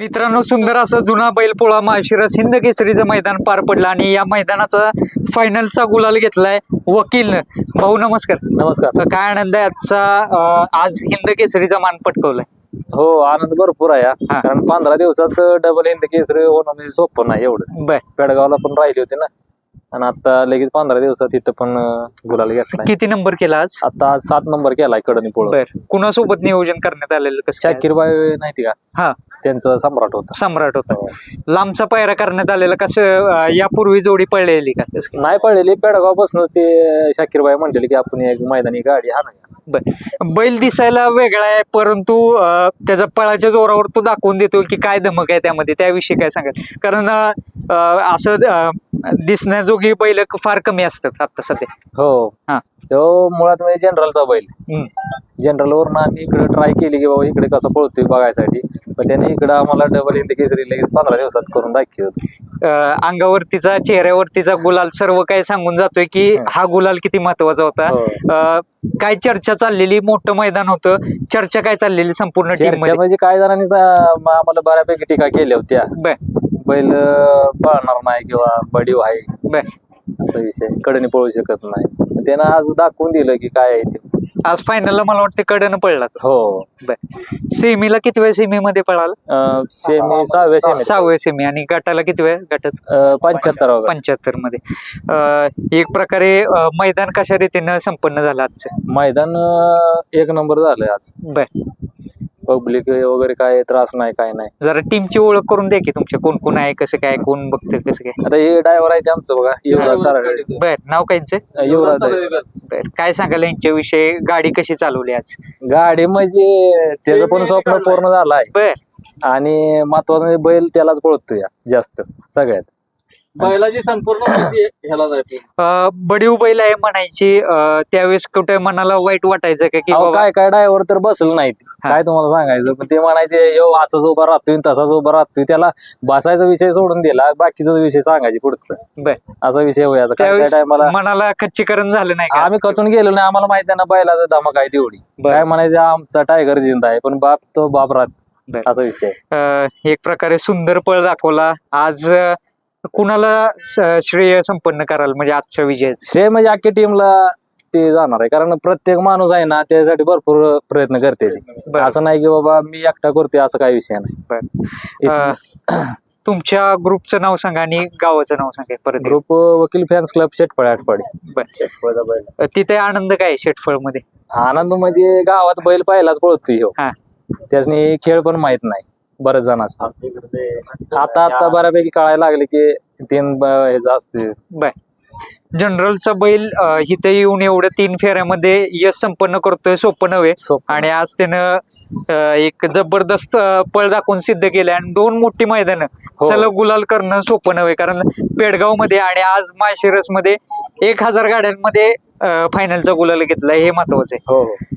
मित्रांनो सुंदर असं जुना बैलपोळा माळशिरस हिंद केसरीचं मैदान पार पडलं आणि या मैदानाचा फायनलचा गुलाल घेतलाय वकीलनं भाऊ नमस्कार. नमस्कार. काय आनंद आहे आजचा आज हिंद केसरीचा मान पटकवलाय? हो आनंद भरपूर आहे हा. कारण पंधरा दिवसात डबल हिंद केसरी होणं म्हणजे सोपं नाही एवढं. बर. पेडगावला पण राहिली होती ना. आणि आता लगेच पंधरा दिवसात इथं पण अं, गुलाल घेतलाय. किती नंबर केला आज? आता आज सात नंबर केलाय कडनी पोळ. बर. कुणासोबत नियोजन करण्यात आलेलं कसं काय? शाकीर माहिती का? हा. त्यांचं सम्राट होता सम्राट होता हो. लांबचा पायरा करण्यात आलेला कसं अं, यापूर्वी जोडी पडलेली का? नाही पडलेली पेडगाव पासूनच ते शाकीर बाई म्हणलेली की आपण एक मैदानी गाडी हा ना बर. बैल दिसायला वेगळा आहे परंतु त्याचा पळाच्या जोरावर तो दाखवून देतो की काय धमक आहे त्यामध्ये. त्याविषयी काय सांगाल? कारण असं दिसण्याजोगी बैल फार कमी असतात आता सध्या. हो. हा. तो मुळात म्हणजे जनरलचा बैल. हम्म. जनरल वरून आम्ही इकडे ट्राय केली की बाबा इकडे कसं पळतोय बघायसाठी. पण त्याने इकडे आम्हाला डबल हिंद केसरी लगेच पंधरा दिवसात करून दाखवत अंगावरतीचा चेहऱ्यावरतीचा गुलाल सर्व काही सांगून जातोय की हं. गुलाल किती महत्त्वाचा होता. हो. काय चर्चा चाललेली? मोठं मैदान होतं. चर्चा काय चाललेली? संपूर्ण टीम म्हणजे काय जणांनी आम्हाला बऱ्यापैकी टीका केल्या होत्या. बैल पळणार नाही किंवा बडीव आहे असा विषय. कडनी पळू शकत नाही. त्यानं आज दाखवून दिलं की काय आहे ते. आज फायनलला मला वाटतं कडनं पडला तो. हो. बर. सेमीला किती वेळ सेमी मध्ये पळाला? अं, सेमी सहाव्या सेमी सहाव्या सेमी. आणि गटाला किती वेळ? गटात? पंच्याहत्तर पंच्याहत्तरमध्ये अं, एक प्रकारे अं, मैदान कशा रीतीनं संपन्न झालं आजचं? मैदान अं, एक नंबर झालंय आज. बर. पब्लिक वगैरे काय त्रास नाही काय नाही. जरा टीमची ओळख करून द्या की तुमच्या कोण कोण आहे कसं काय कोण बघतं कसं काय. आता हे ड्रायव्हर आहे ते आमचं बघा युवराज ताराडे. बर नाव कायचं युवराज आहे. बर काय सांगाल यांच्याविषयी? गाडी कशी चालवली आज? गाडी म्हणजे त्याचं पण स्वप्न पूर्ण झालं आहे बर. आणि महत्वाचं म्हणजे बैल त्यालाच पळतोय जास्त सगळ्यात. बैलाची संपूर्ण माहिती ह्याला जायची अं, बडीव बैल आहे म्हणायची. अं, त्यावेळेस कुठे मनाला वाईट वाटायचं का की अहो, बाबा काय काय ड्रायव्हर तर बसलं नाही. हा. काय तुम्हाला सांगायचं? पण ते म्हणायचे यो असंच उभा राहतोय तसाच उभा राहतोय. त्याला बसायचा विषय सोडून दिला. बाकीचा विषय सांगायचे पुढचं. बर. असा विषय होयाचा काय काय त्यावेळेस टायमाला मनाला खच्चीकरण झालं नाही का? आम्ही खचून गेलो नाही. आम्हाला माहिती आहे ना बैलाचा धमक आहे तेवढी. बर. काय म्हणायचे आमचा टायगर जिंदा आहे पण बाप तो बाप बर. राहत असा विषय. अं, एक प्रकारे सुंदर पळ दाखवला. आज अं, कुणाला स- श्रेय संपन्न कराल म्हणजे आजच्या विजयाचं श्रेय म्हणजे अख्ख्या टीमला ते जाणार आहे कारण प्रत्येक माणूस आहे ना त्यासाठी भरपूर प्रयत्न करते ते. बर. असं नाही की बाबा मी एकटा करतोय असं काही विषय नाही बर. तुमच्या ग्रुपचं नाव सांगा आणि गावाचं नाव सांगा परत एकदा. ग्रुप वकील फॅन्स क्लब आठपाडी बर. अं, तिथे आनंद काय शेटफळमध्ये आनंद म्हणजे गावात बैल पाहिलाच पळतोय ह्यो हा. त्यासनी खेळ पण माहीत नाही बरेच जण असतात. आता आता बऱ्यापैकी कळायला लागले की तीन ब- ह्याचं असते. बर जनरलचा बैल इथे येऊन एवढ्या तीन फेऱ्यामध्ये यश संपन्न करतोय सोपं नव्हे. आणि आज त्यानं एक जबरदस्त पळ दाखवून सिद्ध केलंय. आणि दोन मोठी मैदानं हो. सलग गुलाल करणं सोपं नव्हे. कारण पेडगावमध्ये आणि आज माळशिरसमध्ये एक हजार गाड्यांमध्ये फायनलचा गुलाल घेतलाय. हे महत्वाचं आहे. हो हो.